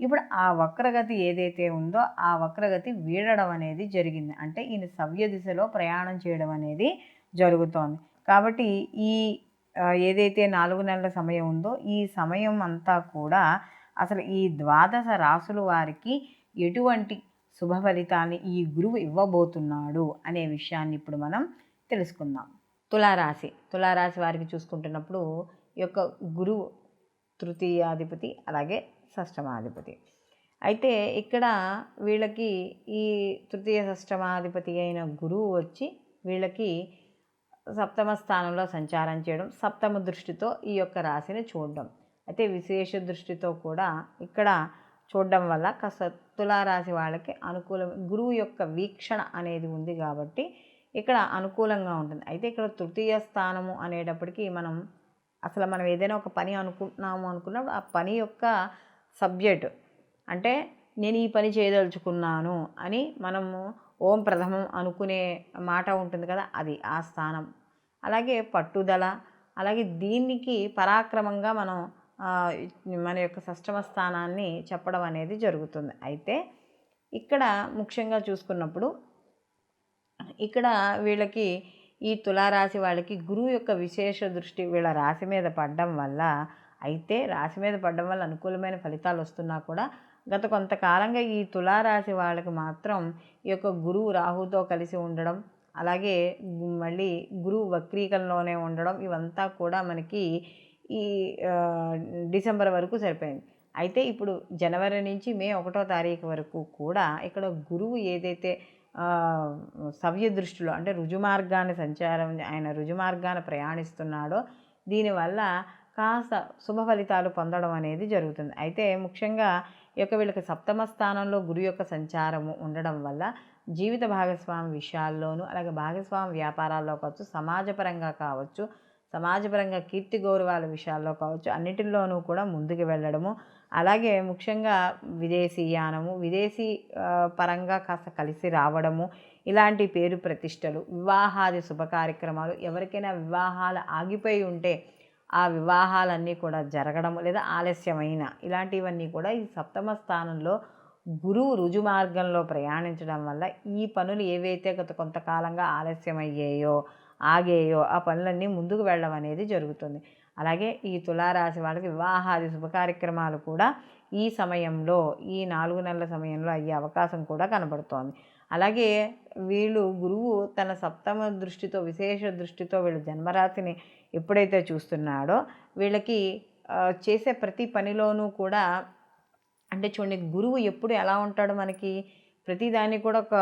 ఇప్పుడు ఆ వక్రగతి ఏదైతే ఉందో ఆ వక్రగతి వీడడం అనేది జరిగింది. అంటే ఈయన సవ్య దిశలో ప్రయాణం చేయడం అనేది జరుగుతోంది. కాబట్టి ఈ ఏదైతే నాలుగు నెలల సమయం ఉందో ఈ సమయం అంతా కూడా అసలు ఈ ద్వాదశ రాసుల వారికి ఎటువంటి శుభ ఫలితాన్ని ఈ గురువు ఇవ్వబోతున్నాడు అనే విషయాన్ని ఇప్పుడు మనం తెలుసుకుందాం. తులారాశి తులారాశి వారికి చూసుకుంటున్నప్పుడు ఈ యొక్క గురువు తృతీయాధిపతి అలాగే షష్టమాధిపతి అయితే ఇక్కడ వీళ్ళకి ఈ తృతీయ షష్టమాధిపతి అయిన గురువు వచ్చి వీళ్ళకి సప్తమ స్థానంలో సంచారం చేయడం సప్తమ దృష్టితో ఈ యొక్క రాశిని చూడడం. అయితే విశేష దృష్టితో కూడా ఇక్కడ చూడడం వల్ల కాస్త తులారాశి వాళ్ళకి అనుకూలం గురువు యొక్క వీక్షణ అనేది ఉంది కాబట్టి ఇక్కడ అనుకూలంగా ఉంటుంది. అయితే ఇక్కడ తృతీయ స్థానము అనేటప్పటికీ మనం అసలు మనం ఏదైనా ఒక పని అనుకుంటున్నాము అనుకున్నప్పుడు ఆ పని యొక్క సబ్జెక్ట్. అంటే నేను ఈ పని చేయదలుచుకున్నాను అని మనము ఓం ప్రథమం అనుకునే మాట ఉంటుంది కదా అది ఆ స్థానం. అలాగే పట్టుదల అలాగే దీనికి పరాక్రమంగా మనం మన యొక్క సష్టమ స్థానాన్ని చెప్పడం అనేది జరుగుతుంది. అయితే ఇక్కడ ముఖ్యంగా చూసుకున్నప్పుడు ఇక్కడ వీళ్ళకి ఈ తులారాశి వాళ్ళకి గురువు యొక్క విశేష దృష్టి వీళ్ళ రాశి మీద పడడం వల్ల అయితే రాశి మీద పడడం వల్ల అనుకూలమైన ఫలితాలు వస్తున్నా కూడా గత కొంతకాలంగా ఈ తులారాశి వాళ్ళకి మాత్రం ఈ యొక్క గురువు రాహుతో కలిసి ఉండడం అలాగే మళ్ళీ గురువు వక్రీకరణలోనే ఉండడం ఇవంతా కూడా మనకి ఈ డిసెంబర్ వరకు సరిపోయింది. అయితే ఇప్పుడు జనవరి నుంచి మే ఒకటో తారీఖు వరకు కూడా ఇక్కడ గురువు ఏదైతే సవ్య దృష్టిలో అంటే రుజుమార్గాన్ని సంచారం ఆయన రుజుమార్గాన్ని ప్రయాణిస్తున్నాడో దీనివల్ల కాస్త శుభ ఫలితాలు పొందడం అనేది జరుగుతుంది. అయితే ముఖ్యంగా ఈ యొక్క వీళ్ళకి సప్తమ స్థానంలో గురు యొక్క సంచారము ఉండడం వల్ల జీవిత భాగస్వామి విషయాల్లోనూ అలాగే భాగస్వామి వ్యాపారాల్లో కావచ్చు సమాజపరంగా కావచ్చు సమాజపరంగా కీర్తి గౌరవాల విషయాల్లో కావచ్చు అన్నిటిలోనూ కూడా ముందుకు వెళ్ళడము అలాగే ముఖ్యంగా విదేశీయానము విదేశీ పరంగా కాస్త కలిసి రావడము ఇలాంటి పేరు ప్రతిష్టలు వివాహాది శుభ కార్యక్రమాలు ఎవరికైనా వివాహాలు ఆగిపోయి ఉంటే ఆ వివాహాలన్నీ కూడా జరగడం లేదా ఆలస్యమైన ఇలాంటివన్నీ కూడా ఈ సప్తమ స్థానంలో గురువు రుజు మార్గంలో ప్రయాణించడం వల్ల ఈ పనులు ఏవైతే గత కొంతకాలంగా ఆలస్యమయ్యాయో ఆగేయో ఆ పనులన్నీ ముందుకు వెళ్ళడం అనేది జరుగుతుంది. అలాగే ఈ తులారాశి వాళ్ళకి వివాహాది శుభ కార్యక్రమాలు కూడా ఈ సమయంలో ఈ నాలుగు నెలల సమయంలో అయ్యే అవకాశం కూడా కనబడుతోంది. అలాగే వీళ్ళు గురువు తన సప్తమ దృష్టితో విశేష దృష్టితో వీళ్ళ జన్మరాశిని ఎప్పుడైతే చూస్తున్నాడో వీళ్ళకి చేసే ప్రతి పనిలోనూ కూడా అంటే చూడండి గురువు ఎప్పుడు ఎలా ఉంటాడు మనకి? ప్రతిదాన్ని కూడా ఒక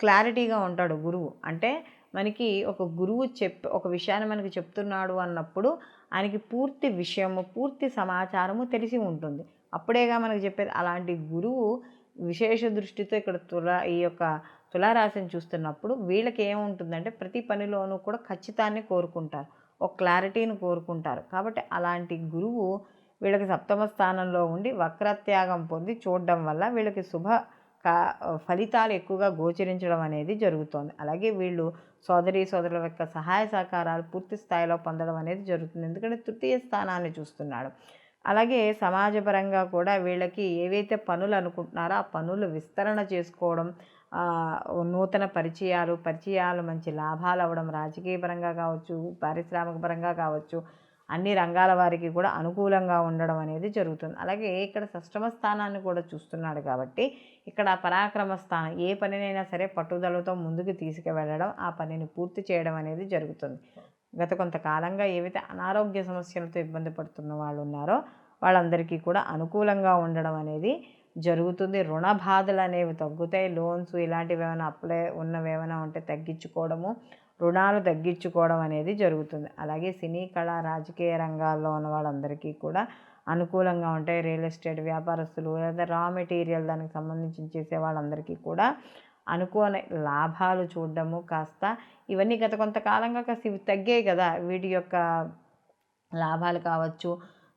క్లారిటీగా ఉంటాడు గురువు. అంటే మనకి ఒక గురువు చెప్ ఒక విషయాన్ని మనకి చెప్తున్నాడు అన్నప్పుడు ఆయనకి పూర్తి విషయము పూర్తి సమాచారము తెలిసి ఉంటుంది. అప్పుడేగా మనకు చెప్పేది అలాంటి గురువు విశేష దృష్టితో ఇక్కడ తుల ఈ యొక్క తులారాశిని చూస్తున్నప్పుడు వీళ్ళకి ఏముంటుందంటే ప్రతి పనిలోనూ కూడా ఖచ్చితాన్ని కోరుకుంటారు. ఒక క్లారిటీని కోరుకుంటారు. కాబట్టి అలాంటి గురువు వీళ్ళకి సప్తమ స్థానంలో ఉండి వక్రత్యాగం పొంది చూడడం వల్ల వీళ్ళకి శుభ కా ఫలితాలు ఎక్కువగా గోచరించడం అనేది జరుగుతోంది. అలాగే వీళ్ళు సోదరి సోదరుల యొక్క సహాయ సహకారాలు పూర్తి స్థాయిలో పొందడం అనేది జరుగుతుంది. ఎందుకంటే తృతీయ స్థానాన్ని చూస్తున్నాడు. అలాగే సమాజపరంగా కూడా వీళ్ళకి ఏవైతే పనులు అనుకుంటున్నారో ఆ పనులు విస్తరణ చేసుకోవడం నూతన పరిచయాలు పరిచయాలు మంచి లాభాలు అవ్వడం రాజకీయపరంగా కావచ్చు పారిశ్రామిక పరంగా కావచ్చు అన్ని రంగాల వారికి కూడా అనుకూలంగా ఉండడం అనేది జరుగుతుంది. అలాగే ఇక్కడ సష్టమ స్థానాన్ని కూడా చూస్తున్నాడు కాబట్టి ఇక్కడ పరాక్రమ స్థానం ఏ పనినైనా సరే పట్టుదలతో ముందుకు తీసుకువెళ్ళడం ఆ పనిని పూర్తి చేయడం అనేది జరుగుతుంది. గత కొంతకాలంగా ఏవైతే అనారోగ్య సమస్యలతో ఇబ్బంది పడుతున్న వాళ్ళు ఉన్నారో వాళ్ళందరికీ కూడా అనుకూలంగా ఉండడం అనేది జరుగుతుంది. రుణ బాధలు అనేవి తగ్గుతాయి. లోన్స్ ఇలాంటివి ఏమైనా అప్లై ఉన్నవి ఏమైనా ఉంటే తగ్గించుకోవడము రుణాలు తగ్గించుకోవడం అనేది జరుగుతుంది. అలాగే సినీ కళ రాజకీయ రంగాల్లో ఉన్న వాళ్ళందరికీ కూడా అనుకూలంగా ఉంటాయి. రియల్ ఎస్టేట్ వ్యాపారస్తులు లేదా రా మెటీరియల్ దానికి సంబంధించి చేసే వాళ్ళందరికీ కూడా అనుకోని లాభాలు చూడడము కాస్త ఇవన్నీ గత కొంతకాలంగా కాస్త ఇవి తగ్గాయి కదా. వీటి యొక్క లాభాలు కావచ్చు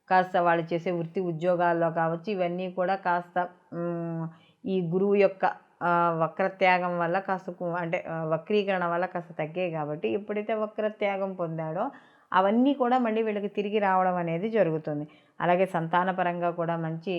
కాస్త వాళ్ళు చేసే వృత్తి ఉద్యోగాల్లో కావచ్చు ఇవన్నీ కూడా కాస్త ఈ గురువు యొక్క వక్రత్యాగం వల్ల కాస్త కు- అంటే వక్రీకరణ వల్ల కాస్త తగ్గాయి కాబట్టి ఎప్పుడైతే వక్రత్యాగం పొందాడో అవన్నీ కూడా మళ్ళీ వీళ్ళకి తిరిగి రావడం అనేది జరుగుతుంది. అలాగే సంతానపరంగా కూడా మంచి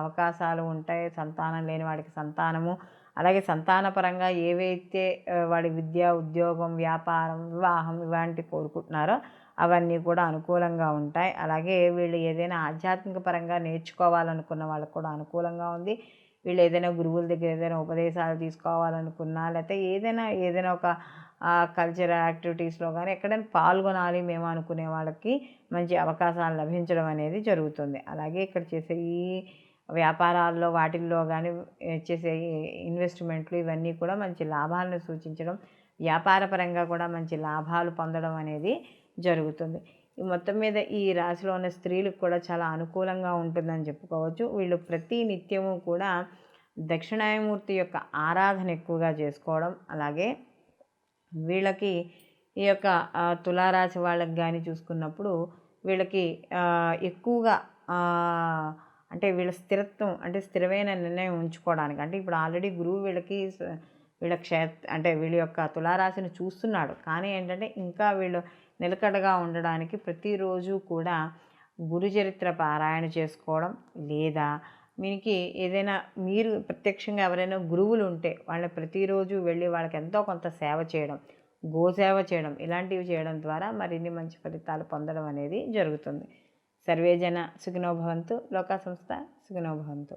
అవకాశాలు ఉంటాయి. సంతానం లేని వాడికి సంతానము. అలాగే సంతానపరంగా ఏవైతే వాడి విద్య ఉద్యోగం వ్యాపారం వివాహం ఇలాంటి కోరుకుంటున్నారో అవన్నీ కూడా అనుకూలంగా ఉంటాయి. అలాగే వీళ్ళు ఏదైనా ఆధ్యాత్మిక పరంగా నేర్చుకోవాలనుకున్న వాళ్ళకు కూడా అనుకూలంగా ఉంది. వీళ్ళు ఏదైనా గురువుల దగ్గర ఏదైనా ఉపదేశాలు తీసుకోవాలనుకున్నా లేకపోతే ఏదైనా ఏదైనా ఒక కల్చరల్ యాక్టివిటీస్లో కానీ ఎక్కడైనా పాల్గొనాలి మేము అనుకునే వాళ్ళకి మంచి అవకాశాలు లభించడం అనేది జరుగుతుంది. అలాగే ఇక్కడ చేసే ఈ వ్యాపారాల్లో వాటిల్లో కానీ చేసే ఇన్వెస్ట్మెంట్లు ఇవన్నీ కూడా మంచి లాభాలను సూచించడం వ్యాపారపరంగా కూడా మంచి లాభాలు పొందడం అనేది జరుగుతుంది. మొత్తం మీద ఈ రాశిలో ఉన్న స్త్రీలకు కూడా చాలా అనుకూలంగా ఉంటుందని చెప్పుకోవచ్చు. వీళ్ళు ప్రతి నిత్యము కూడా దక్షిణాయమూర్తి యొక్క ఆరాధన ఎక్కువగా చేసుకోవడం అలాగే వీళ్ళకి ఈ యొక్క తులారాశి వాళ్ళకి కానీ చూసుకున్నప్పుడు వీళ్ళకి ఎక్కువగా అంటే వీళ్ళ స్థిరత్వం అంటే స్థిరమైన నిర్ణయం ఉంచుకోవడానికి అంటే ఇప్పుడు ఆల్రెడీ గురువు వీళ్ళకి వీళ్ళ క్షేత్ర అంటే వీళ్ళ యొక్క తులారాశిని చూస్తున్నాడు. కానీ ఏంటంటే ఇంకా వీళ్ళు నిలకడగా ఉండడానికి ప్రతిరోజు కూడా గురు చరిత్ర పారాయణ చేసుకోవడం లేదా మీకు ఏదైనా మీరు ప్రత్యక్షంగా ఎవరైనా గురువులు ఉంటే వాళ్ళని ప్రతిరోజు వెళ్ళి వాళ్ళకి ఎంతో కొంత సేవ చేయడం గోసేవ చేయడం ఇలాంటివి చేయడం ద్వారా మరిన్ని మంచి ఫలితాలు పొందడం అనేది జరుగుతుంది. సర్వేజన సుఖినోభవంతు లోకా సంస్థ సుఖినోభవంతు